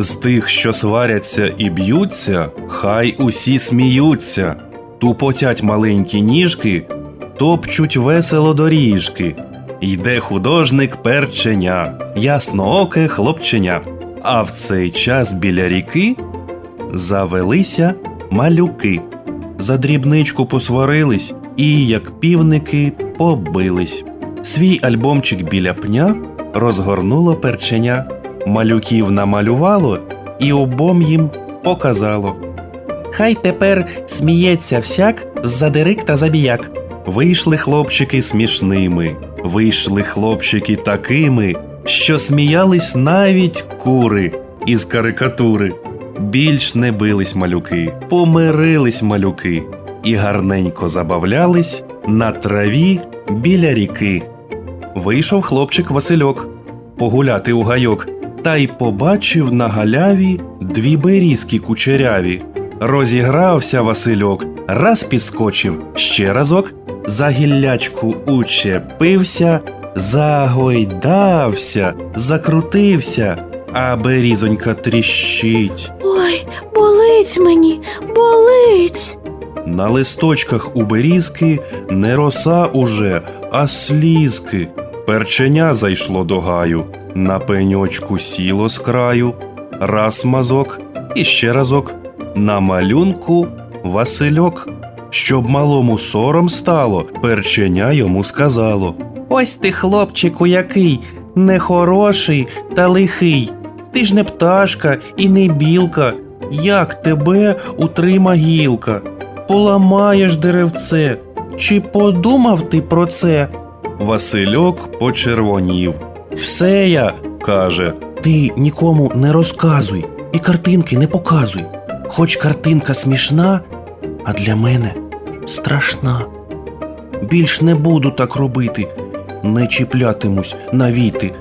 З тих, що сваряться і б'ються, хай усі сміються, тупотять маленькі ніжки, топчуть весело доріжки. Йде художник перченя, яснооке хлопченя. А в цей час біля ріки завелися малюки. За дрібничку посварились і, як півники, побились. Свій альбомчик біля пня розгорнуло перченя, малюків намалювало і обом їм показало. Хай тепер сміється всяк з-за та забіяк. Вийшли хлопчики смішними, вийшли хлопчики такими, що сміялись навіть кури із карикатури. Більш не бились малюки, помирились малюки і гарненько забавлялись на траві біля ріки. Вийшов хлопчик Васильок погуляти у гайок, та й побачив на галяві дві берізки кучеряві. Розігрався Васильок, раз підскочив ще разок, за гіллячку учепився, загойдався, закрутився, а берізонька тріщить. Ой, болить мені, болить. На листочках у берізки не роса уже, а слізки. Перченя зайшло до гаю, на пеньочку сіло з краю, раз мазок і ще разок. На малюнку Васильок. Щоб малому сором стало, перченя йому сказало. Ось ти, хлопчику, який нехороший та лихий. Ти ж не пташка і не білка. Як тебе утрима гілка? Поламаєш деревце. Чи подумав ти про це? Васильок почервонів. Все я, каже. Ти нікому не розказуй і картинки не показуй. Хоч картинка смішна, а для мене страшна. Більш не буду так робити, не чіплятимусь навіти.